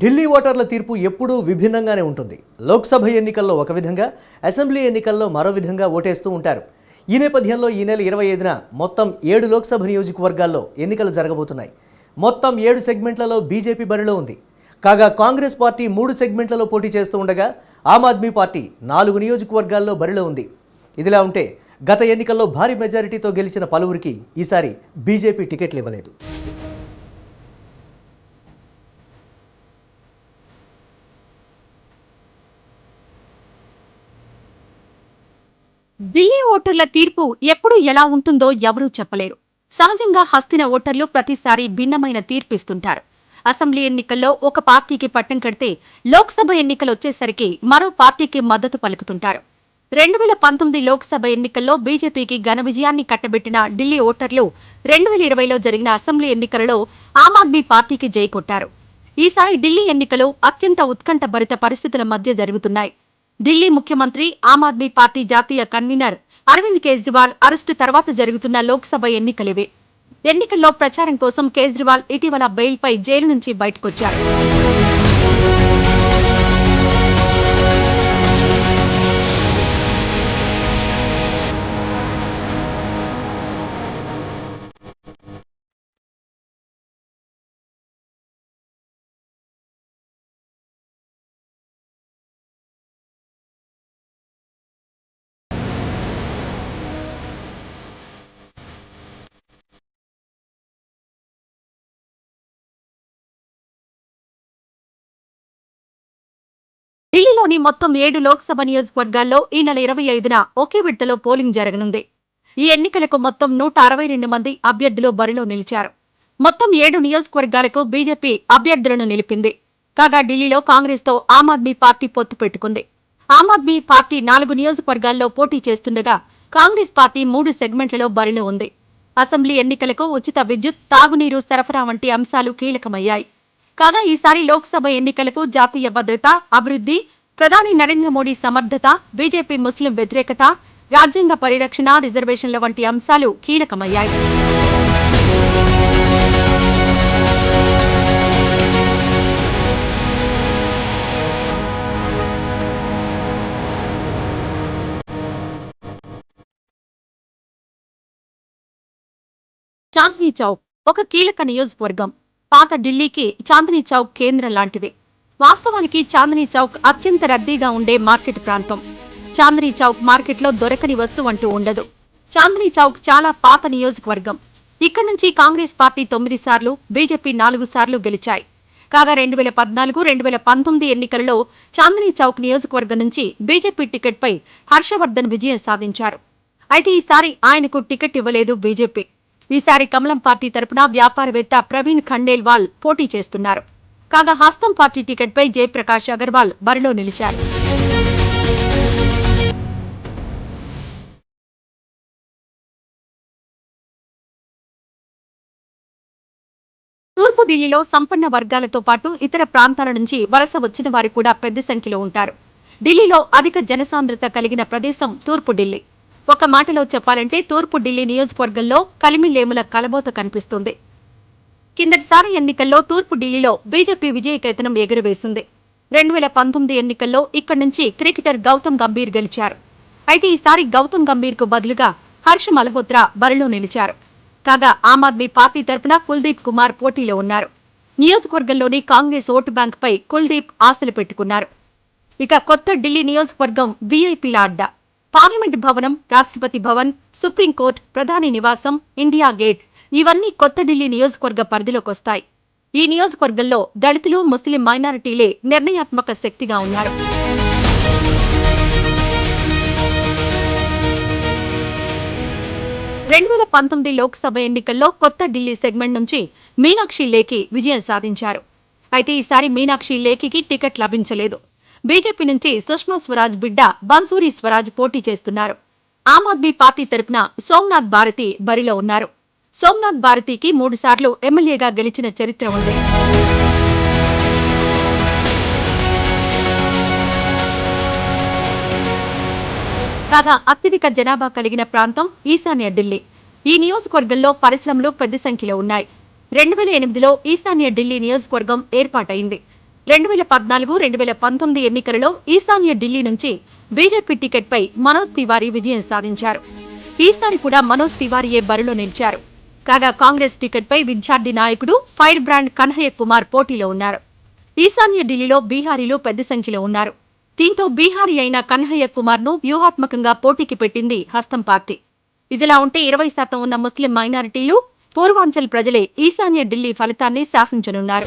ఢిల్లీ ఓటర్ల తీర్పు ఎప్పుడూ విభిన్నంగానే ఉంటుంది. లోక్సభ ఎన్నికల్లో ఒక విధంగా అసెంబ్లీ ఎన్నికల్లో మరో విధంగా ఓటేస్తూ ఉంటారు. ఈ నేపథ్యంలో ఈ నెల ఇరవై ఐదున మొత్తం ఏడు లోక్సభ నియోజకవర్గాల్లో ఎన్నికలు జరగబోతున్నాయి. మొత్తం ఏడు సెగ్మెంట్లలో బీజేపీ బరిలో ఉంది. కాగా కాంగ్రెస్ పార్టీ మూడు సెగ్మెంట్లలో పోటీ చేస్తూ ఉండగా ఆమ్ ఆద్మీ పార్టీ నాలుగు నియోజకవర్గాల్లో బరిలో ఉంది. ఇదిలా ఉంటే గత ఎన్నికల్లో భారీ మెజారిటీతో గెలిచిన పలువురికి ఈసారి బీజేపీ టికెట్లు ఇవ్వలేదు. ఢిల్లీ ఓటర్ల తీర్పు ఎప్పుడు ఎలా ఉంటుందో ఎవరూ చెప్పలేరు. సహజంగా హస్తిన ఓటర్లు ప్రతిసారి భిన్నమైన తీర్పిస్తుంటారు. అసెంబ్లీ ఎన్నికల్లో ఒక పార్టీకి పట్టం కడితే లోక్సభ ఎన్నికలు వచ్చేసరికి మరో పార్టీకి మద్దతు పలుకుతుంటారు. రెండు వేల పంతొమ్మిది లోక్సభ ఎన్నికల్లో బీజేపీకి ఘన విజయాన్ని కట్టబెట్టిన ఢిల్లీ ఓటర్లు రెండు వేల ఇరవైలో జరిగిన అసెంబ్లీ ఎన్నికలలో ఆమ్ ఆద్మీ పార్టీకి జై కొట్టారు. ఈసారి ఢిల్లీ ఎన్నికలు అత్యంత ఉత్కంఠ భరిత పరిస్థితుల మధ్య జరుగుతున్నాయి. ఢిల్లీ ముఖ్యమంత్రి ఆమ్ ఆద్మీ పార్టీ జాతీయ కన్వీనర్ అరవింద్ కేజ్రీవాల్ అరెస్టు తర్వాత జరుగుతున్న లోక్సభ ఎన్నికలివే. ఎన్నికల్లో ప్రచారం కోసం కేజ్రీవాల్ ఇటీవల బెయిల్పై జైలు నుంచి బయటకొచ్చారు. రాష్ట్రంలోని మొత్తం ఏడు లోక్సభ నియోజకవర్గాల్లో ఈ నెల ఇరవై ఐదున ఒకే విడతలో పోలింగ్ జరగనుంది. ఈ ఎన్నికలకు మొత్తం నూట అరవై రెండు మంది అభ్యర్థులు బరిలో నిలిచారు. మొత్తం ఏడు నియోజకవర్గాలకు బీజేపీ అభ్యర్థులను నిలిపింది. కాగా ఢిల్లీలో కాంగ్రెస్తో ఆమ్ ఆద్మీ పార్టీ పొత్తు పెట్టుకుంది. ఆమ్ ఆద్మీ పార్టీ నాలుగు నియోజకవర్గాల్లో పోటీ చేస్తుండగా కాంగ్రెస్ పార్టీ మూడు సెగ్మెంట్లలో బరిలో ఉంది. అసెంబ్లీ ఎన్నికలకు ఉచిత విద్యుత్ తాగునీరు సరఫరా వంటి అంశాలు కీలకమయ్యాయి. కాగా ఈసారి లోక్సభ ఎన్నికలకు జాతీయ భద్రత అభివృద్ధి ప్రధాని నరేంద్ర మోడీ సమర్థత బీజేపీ ముస్లిం వ్యతిరేకత రాజ్యాంగ పరిరక్షణ రిజర్వేషన్ల వంటి అంశాలు కీలకమయ్యాయి. చాందనీ చౌక్ ఒక కీలక నియోజకవర్గం. పాత ఢిల్లీకి చాందనీ చౌక్ కేంద్రం లాంటిది. వాస్తవానికి చాందనీ చౌక్ అత్యంత రద్దీగా ఉండే మార్కెట్ ప్రాంతం. చాందనీ చౌక్ మార్కెట్లో దొరకని వస్తువు అంటూ ఉండదు. చాందనీ చౌక్ చాలా పాత నియోజకవర్గం. ఇక్కడ నుంచి కాంగ్రెస్ పార్టీ తొమ్మిది సార్లు బీజేపీ నాలుగు సార్లు గెలిచాయి. కాగా రెండు వేల పద్నాలుగు రెండు వేల పంతొమ్మిది ఎన్నికలలో చాందనీ చౌక్ నియోజకవర్గం నుంచి బీజేపీ టికెట్పై హర్షవర్ధన్ విజయం సాధించారు. అయితే ఈసారి ఆయనకు టికెట్ ఇవ్వలేదు బీజేపీ. ఈసారి కమలం పార్టీ తరపున వ్యాపారవేత్త ప్రవీణ్ ఖండేల్వాల్ పోటీ చేస్తున్నారు. కాగా హస్తం పార్టీ టికెట్పై జయప్రకాష్ అగర్వాల్ బరిలో నిలిచారు. తూర్పు ఢిల్లీలో సంపన్న వర్గాలతో పాటు ఇతర ప్రాంతాల నుంచి వలస వచ్చిన వారు కూడా పెద్ద సంఖ్యలో ఉంటారు. ఢిల్లీలో అధిక జనసాంద్రత కలిగిన ప్రదేశం తూర్పు ఢిల్లీ. ఒక మాటలో చెప్పాలంటే తూర్పు ఢిల్లీ నియోజకవర్గంలో కలిమిలేముల కలబోత కనిపిస్తుంది. కిందటిసారి ఎన్నికల్లో తూర్పు ఢిల్లీలో బీజేపీ విజయకేతనం ఎగురవేసింది. రెండు వేల పంతొమ్మిది ఎన్నికల్లో ఇక్కడి నుంచి క్రికెటర్ గౌతమ్ గంభీర్ గెలిచారు. అయితే ఈసారి గౌతమ్ గంభీర్కు బదులుగా హర్ష మల్హోత్రా బరిలో నిలిచారు. కాగా ఆమ్ ఆద్మీ పార్టీ తరపున కుల్దీప్ కుమార్ పోటీలో ఉన్నారు. నియోజకవర్గంలోని కాంగ్రెస్ ఓటు బ్యాంక్ పై కుల్దీప్ ఆశలు పెట్టుకున్నారు. ఇక కొత్త ఢిల్లీ నియోజకవర్గం వీఐపీల అడ్డా. పార్లమెంట్ భవనం రాష్ట్రపతి భవన్ సుప్రీంకోర్టు ప్రధాని నివాసం ఇండియా గేట్ ఇవన్నీ కొత్త ఢిల్లీ నియోజకవర్గ పరిధిలోకి వస్తాయి ఈ నియోజకవర్గంలో దళితులు ముస్లిం మైనారిటీలే నిర్ణయాత్మక శక్తిగా ఉన్నారు. రెండు వేల పంతొమ్మిది లోక్సభ ఎన్నికల్లో కొత్త ఢిల్లీ సెగ్మెంట్ నుంచి మీనాక్షి లేఖి విజయం సాధించారు. అయితే ఈసారి మీనాక్షి లేఖికి టికెట్ లభించలేదు. బీజేపీ నుంచి సుష్మా స్వరాజ్ బిడ్డ బన్సూరి స్వరాజ్ పోటీ చేస్తున్నారు. ఆమ్ ఆద్మీ పార్టీ తరపున సోమ్నాథ్ భారతి బరిలో ఉన్నారు. సోమ్నాథ్ భారతికి మూడుసార్లు ఎమ్మెల్యేగా గెలిచిన చరిత్ర ఉంది. కాగా అత్యధిక జనాభా కలిగిన ప్రాంతం ఈశాన్య ఢిల్లీ. ఈ నియోజకవర్గంలో పరిశ్రమలు పెద్ద సంఖ్యలో ఉన్నాయి. రెండు వేల ఎనిమిదిలో ఈశాన్య ఢిల్లీ నియోజకవర్గం ఏర్పాటైంది. రెండు వేల పద్నాలుగు రెండు వేల పంతొమ్మిది ఎన్నికలలో ఈశాన్య ఢిల్లీ నుంచి బీజేపీ టికెట్పై మనోజ్ తివారీ విజయం సాధించారు. ఈసారి కూడా మనోజ్ తివారీయే బరిలో నిలిచారు. కాగా కాంగ్రెస్ టికెట్పై విద్యార్థి నాయకుడు ఫైర్ బ్రాండ్ కన్హయ్య కుమార్ పోటీలో ఉన్నారు. ఈశాన్య ఢిల్లీలో బీహారీలు పెద్ద సంఖ్యలో ఉన్నారు. దీంతో బీహారీ అయిన కన్హయ్య కుమార్ను వ్యూహాత్మకంగా పోటీకి పెట్టింది హస్తం పార్టీ. ఇదిలా ఉంటే ఇరవై శాతం ఉన్న ముస్లిం మైనారిటీలు పూర్వాంచల్ ప్రజలే ఈశాన్య ఢిల్లీ ఫలితాన్ని శాసించనున్నారు.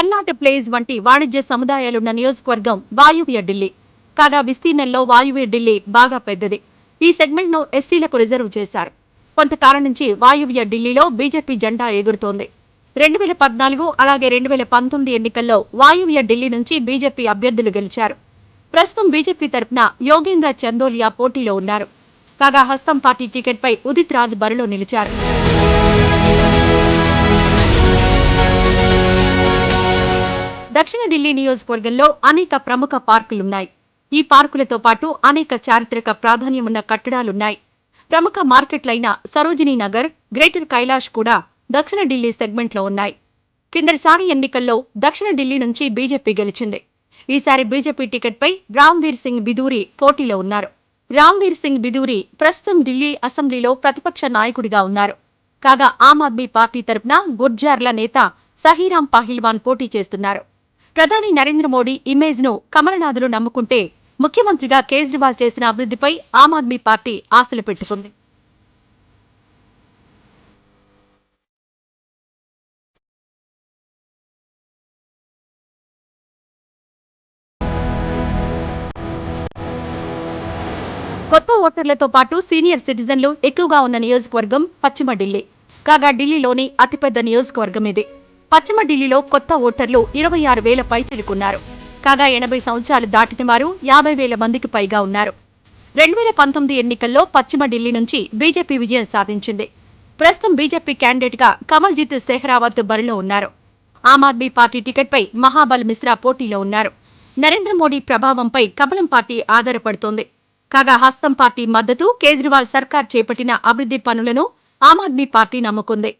పల్నాట ప్లేస్ వంటి వాణిజ్య సముదాయాలున్న నియోజకవర్గం వాయువ్య ఢిల్లీ. కాగా విస్తీర్ణంలో వాయువ్య ఢిల్లీ బాగా పెద్దది. ఈ సెగ్మెంట్ను ఎస్సీలకు రిజర్వ్ చేశారు. కొంతకాలం నుంచి వాయువ్య ఢిల్లీలో బీజేపీ జెండా ఎగురుతోంది. రెండు వేల పద్నాలుగు అలాగే రెండు వేల పంతొమ్మిది ఎన్నికల్లో వాయువ్య ఢిల్లీ నుంచి బీజేపీ అభ్యర్థులు గెలిచారు. ప్రస్తుతం బీజేపీ తరపున యోగేంద్ర చందోలియా పోటీలో ఉన్నారు. కాగా హస్తం పార్టీ టికెట్పై ఉదిత్ రాజ్ బరిలో నిలిచారు. దక్షిణ ఢిల్లీ నియోజకవర్గంలో అనేక ప్రముఖ పార్కులున్నాయి. ఈ పార్కులతో పాటు అనేక చారిత్రక ప్రాధాన్యమున్న కట్టడాలున్నాయి. ప్రముఖ మార్కెట్లైన సరోజినీ నగర్ గ్రేటర్ కైలాష్ కూడా దక్షిణ ఢిల్లీ సెగ్మెంట్లో ఉన్నాయి. కిందటిసారి ఎన్నికల్లో దక్షిణ ఢిల్లీ నుంచి బీజేపీ గెలిచింది. ఈసారి బీజేపీ టికెట్పై రామ్వీర్ సింగ్ బిదూరి పోటీలో ఉన్నారు. రామ్వీర్ సింగ్ బిదూరి ప్రస్తుతం ఢిల్లీ అసెంబ్లీలో ప్రతిపక్ష నాయకుడిగా ఉన్నారు. కాగా ఆమ్ ఆద్మీ పార్టీ తరపున గుర్జార్ల నేత సహీరాం పాహిల్వాన్ పోటీ చేస్తున్నారు. ప్రధాని నరేంద్ర మోడీ ఇమేజ్ను కమలనాథులు నమ్ముకుంటే ముఖ్యమంత్రిగా కేజ్రీవాల్ చేసిన అభివృద్ధిపై ఆమ్ ఆద్మీ పార్టీ ఆశలు పెట్టుకుంది. కొత్త ఓటర్లతో పాటు సీనియర్ సిటిజన్లు ఎక్కువగా ఉన్న నియోజకవర్గం పశ్చిమ ఢిల్లీ. కాగా ఢిల్లీలోని అతిపెద్ద నియోజకవర్గం ఇది. పశ్చిమ ఢిల్లీలో కొత్త ఓటర్లు ఇరవై ఆరు వేల పైచిలుకున్నారు కాగా ఎనభై సంవత్సరాలు దాటిన వారు యాభై వేల మందికి పైగా ఉన్నారు. రెండు వేల పంతొమ్మిది ఎన్నికల్లో పశ్చిమ ఢిల్లీ నుంచి బీజేపీ విజయం సాధించింది. ప్రస్తుతం బీజేపీ క్యాండిడేట్గా కమల్జిత్ సెహ్రావత్ బరిలో ఉన్నారు. ఆమ్ ఆద్మీ పార్టీ టికెట్పై మహాబల్ మిశ్రా పోటీలో ఉన్నారు. నరేంద్ర మోడీ ప్రభావంపై కమలం పార్టీ ఆధారపడుతోంది. కాగా హస్తం పార్టీ మద్దతు కేజ్రీవాల్ సర్కార్ చేపట్టిన అభివృద్ధి పనులను ఆమ్ ఆద్మీ పార్టీ నమ్ముకుంది.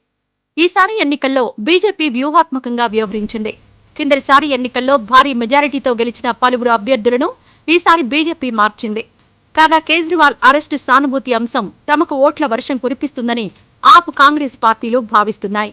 ఈసారి ఎన్నికల్లో బీజేపీ వ్యూహాత్మకంగా వ్యవహరించింది. కిందటిసారి ఎన్నికల్లో భారీ మెజారిటీతో గెలిచిన పలువురు అభ్యర్థులను ఈసారి బీజేపీ మార్చింది. కాగా కేజ్రీవాల్ అరెస్టు సానుభూతి అంశం తమకు ఓట్ల వర్షం కురిపిస్తుందని ఆప్ కాంగ్రెస్ పార్టీలు భావిస్తున్నాయి.